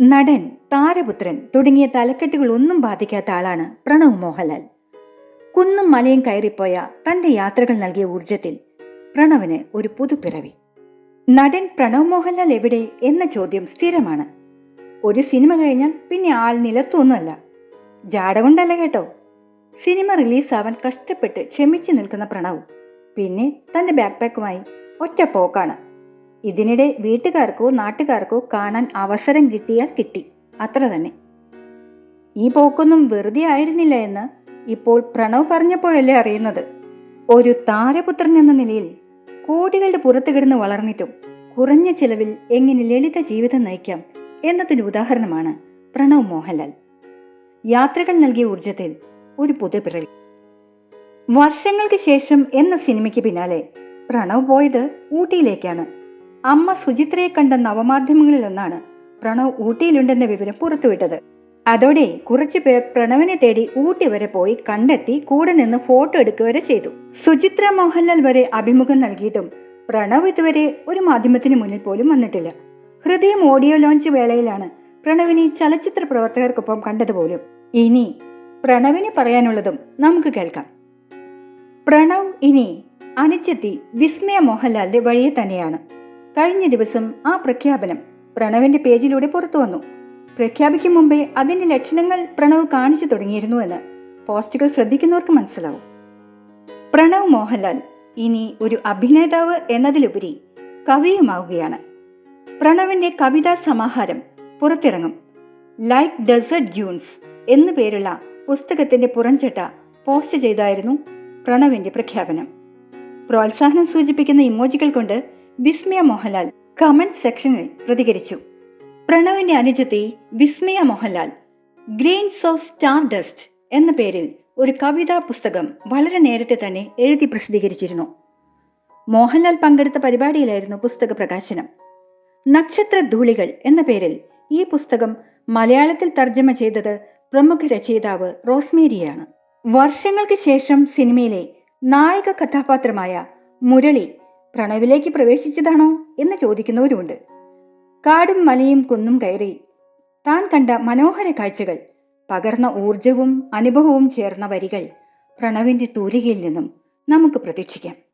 നടൻ താരപുത്രൻ തുടങ്ങിയ തലക്കെട്ടുകൾ ഒന്നും ബാധിക്കാത്ത ആളാണ് പ്രണവ് മോഹൻലാൽ. കുന്നും മലയും കയറിപ്പോയ തന്റെ യാത്രകൾ നൽകിയ ഊർജത്തിൽ പ്രണവിന് ഒരു പുതുപ്പിറവി നടൻ പ്രണവ് മോഹൻലാൽ എവിടെ എന്ന ചോദ്യം സ്ഥിരമാണ്. ഒരു സിനിമ കഴിഞ്ഞാൽ പിന്നെ ആൾ നിലത്തൊന്നുമല്ല. ജാട കൊണ്ടല്ല കേട്ടോ. സിനിമ റിലീസാവാൻ കഷ്ടപ്പെട്ട് ക്ഷമിച്ചു നിൽക്കുന്ന പ്രണവ് പിന്നെ തന്റെ ബാക്ക് പാക്കുമായി ഒറ്റ പോക്കാണ് ഇതിനിടെ വീട്ടുകാർക്കോ നാട്ടുകാർക്കോ കാണാൻ അവസരം കിട്ടിയാൽ കിട്ടി. അത്ര തന്നെ. ഈ പോക്കൊന്നും വെറുതെ ആയിരുന്നില്ല എന്ന് ഇപ്പോൾ പ്രണവ് പറഞ്ഞപ്പോഴല്ലേ അറിയുന്നത്. ഒരു താരപുത്രൻ എന്ന നിലയിൽ കോടികളുടെ പുറത്ത് കിടന്ന് വളർന്നിട്ടും കുറഞ്ഞ ചിലവിൽ എങ്ങനെ ലളിത ജീവിതം നയിക്കാം എന്നതിന് ഉദാഹരണമാണ് പ്രണവ് മോഹൻലാൽ. യാത്രകൾ നൽകിയ ഊർജത്തിൽ ഒരു പുതുപിറൽ വർഷങ്ങൾക്ക് ശേഷം എന്ന സിനിമയ്ക്ക് പിന്നാലെ പ്രണവ് പോയത് ഊട്ടിയിലേക്കാണ്. അമ്മ സുചിത്രയെ കണ്ട നവമാധ്യമങ്ങളിലൊന്നാണ് പ്രണവ് ഊട്ടിയിലുണ്ടെന്ന വിവരം പുറത്തുവിട്ടത്. അതോടെ കുറച്ചു പേർ പ്രണവിനെ തേടി ഊട്ടി വരെ പോയി കണ്ടെത്തി കൂടെ നിന്ന് ഫോട്ടോ എടുക്കുക വരെ ചെയ്തു. സുചിത്ര മോഹൻലാൽ വരെ അഭിമുഖം നൽകിയിട്ടും പ്രണവ് ഇതുവരെ ഒരു മാധ്യമത്തിന് മുന്നിൽ പോലും വന്നിട്ടില്ല. ഹൃദയം ഓഡിയോ ലോഞ്ച് വേളയിലാണ് പ്രണവിനെ ചലച്ചിത്ര പ്രവർത്തകർക്കൊപ്പം കണ്ടതുപോലും ഇനി പ്രണവിന് പറയാനുള്ളതും നമുക്ക് കേൾക്കാം. പ്രണവ് ഇനി അനിച്ചെത്തി വിസ്മയ മോഹൻലാലിന്റെ വഴിയെ തന്നെയാണ്. കഴിഞ്ഞ ദിവസം ആ പ്രഖ്യാപനം പ്രണവിന്റെ പേജിലൂടെ പുറത്തു വന്നു. പ്രഖ്യാപിക്കും മുമ്പേ അതിന്റെ ലക്ഷണങ്ങൾ പ്രണവ് കാണിച്ചു തുടങ്ങിയിരുന്നു എന്ന് പോസ്റ്റുകൾ ശ്രദ്ധിക്കുന്നവർക്ക് മനസ്സിലാവും. പ്രണവ് മോഹൻലാൽ ഇനി ഒരു അഭിനേതാവ് എന്നതിലുപരി കവിയുമാവുകയാണ്. പ്രണവിന്റെ കവിതാ സമാഹാരം പുറത്തിറങ്ങും. ലൈക്ക് ഡെസേർട്ട് ജൂൺസ് എന്നു പേരുള്ള പുസ്തകത്തിന്റെ പുറംചട്ട പോസ്റ്റ് ചെയ്തായിരുന്നു പ്രണവിന്റെ പ്രഖ്യാപനം. പ്രോത്സാഹനം സൂചിപ്പിക്കുന്ന ഇമോജികൾ കൊണ്ട് വിസ്മയ മോഹൻലാൽ കമന്റ് സെക്ഷനിൽ പ്രതികരിച്ചു. പ്രണവിന്റെ അനുജത്തി Vismaya Mohanlal grains of stardust എന്ന പേരിൽ ഒരു കവിതാ പുസ്തകം വളരെ നേരത്തെ തന്നെ എഴുതി പ്രസിദ്ധീകരിച്ചിരുന്നു. മോഹൻലാൽ പങ്കെടുത്ത പരിപാടിയിലായിരുന്നു പുസ്തക പ്രകാശനം. നക്ഷത്ര ധൂളികൾ എന്ന പേരിൽ ഈ പുസ്തകം മലയാളത്തിൽ തർജമ ചെയ്തത് പ്രമുഖ രചയിതാവ് റോസ്മേരിയാണ്. വർഷങ്ങൾക്ക് ശേഷം സിനിമയിലെ നായക കഥാപാത്രമായ മുരളി പ്രണവിലേക്ക് പ്രവേശിച്ചതാണോ എന്ന് ചോദിക്കുന്നവരുമുണ്ട്. കാടും മലയും കുന്നും കയറി താൻ കണ്ട മനോഹര കാഴ്ചകൾ പകർന്ന ഊർജവും അനുഭവവും ചേർന്ന വരികൾ പ്രണവിന്റെ തൂലികയിൽ നിന്നും നമുക്ക് പ്രതീക്ഷിക്കാം.